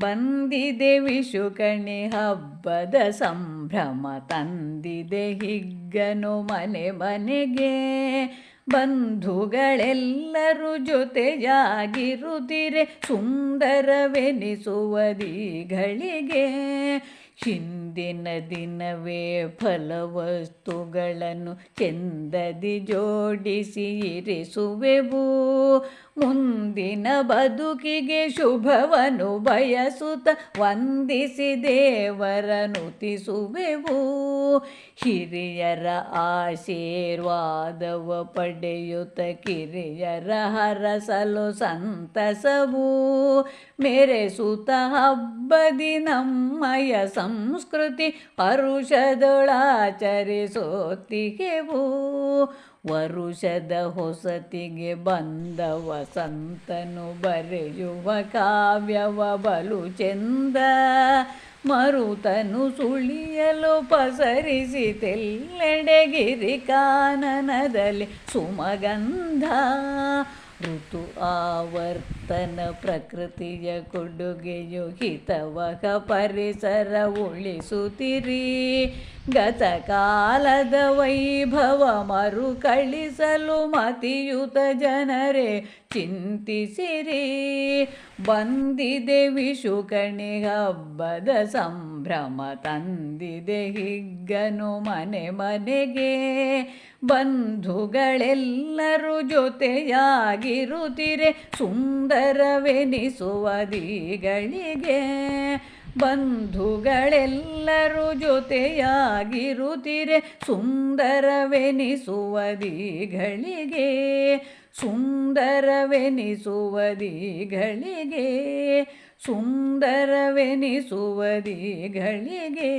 ಬಂದಿದೆ ವಿಶುಕಣಿ ಹಬ್ಬದ ಸಂಭ್ರಮ ತಂದಿದೆ ಹಿಗ್ಗನು ಮನೆ ಮನೆಗೆ. ಬಂಧುಗಳೆಲ್ಲರೂ ಜೊತೆಯಾಗಿರುತ್ತಿರೆ ಸುಂದರವೆನಿಸುವದಿಗಳಿಗೆ. ಹಿಂದಿನ ದಿನವೇ ಫಲವಸ್ತುಗಳನ್ನು ಚೆಂದದಿ ಜೋಡಿಸಿ ಇರಿಸುವೆವು. ಮುಂದಿನ ಬದುಕಿಗೆ ಶುಭವನು ಬಯಸುತ್ತ ವಂದಿಸಿ ದೇವರನುತಿಸುವೆವು ಹಿರಿಯರ ಆಶೀರ್ವಾದವ ಪಡೆಯುತ್ತ ಕಿರಿಯರ ಹರಸಲು ಸಂತಸವು ಮೆರೆಸುತ್ತ ಹಬ್ಬದಿ ನಮ್ಮಯ ಸಂಸ್ಕೃತಿ ಹರುಷದೊಳಾಚರಿಸೋತಿಗೆವು ವರುಷದ ಹೊಸತಿಗೆ ಬಂದ ವಸಂತನು ಬರೆಯುವ ಕಾವ್ಯವ ಬಲು ಚೆಂದ. ಮರುತನು ಸುಳಿಯಲು ಪಸರಿಸಿ ತೆಲ್ಲೆಡೆಗಿರಿ ಕಾನನದಲ್ಲಿ ಸುಮಗಂಧ ಋತು ಆವರ್ತನ ಪ್ರಕೃತಿಯ ಕೊಡುಗೆಯು ಹಿತವಹ ಪರಿಸರ ಉಳಿಸುತ್ತಿರಿ. ಗತಕಾಲದ ವೈಭವ ಮರುಕಳಿಸಲು ಮತಿಯುತ ಜನರೇ ಚಿಂತಿಸಿರಿ. ಬಂದಿದೆ ವಿಶುಕಣಿ ಹಬ್ಬದ ಸಂಭ್ರಮ ತಂದಿದೆ ಹಿಗ್ಗನು ಮನೆ ಮನೆಗೆ. ಬಂಧುಗಳೆಲ್ಲರೂ ಜೊತೆಯಾಗಿರುತ್ತಿರೆ ಸುಂದರವೆನಿಸುವದಿಗಳಿಗೆ ಬಂಧುಗಳೆಲ್ಲರೂ ಜೊತೆಯಾಗಿರುತ್ತಿರೆ. ಸುಂದರವೆನಿಸುವದಿಗಳಿಗೆ ಸುಂದರವೆನಿಸುವದಿಗಳಿಗೆ ಸುಂದರವೆನಿಸುವದಿಗಳಿಗೆ.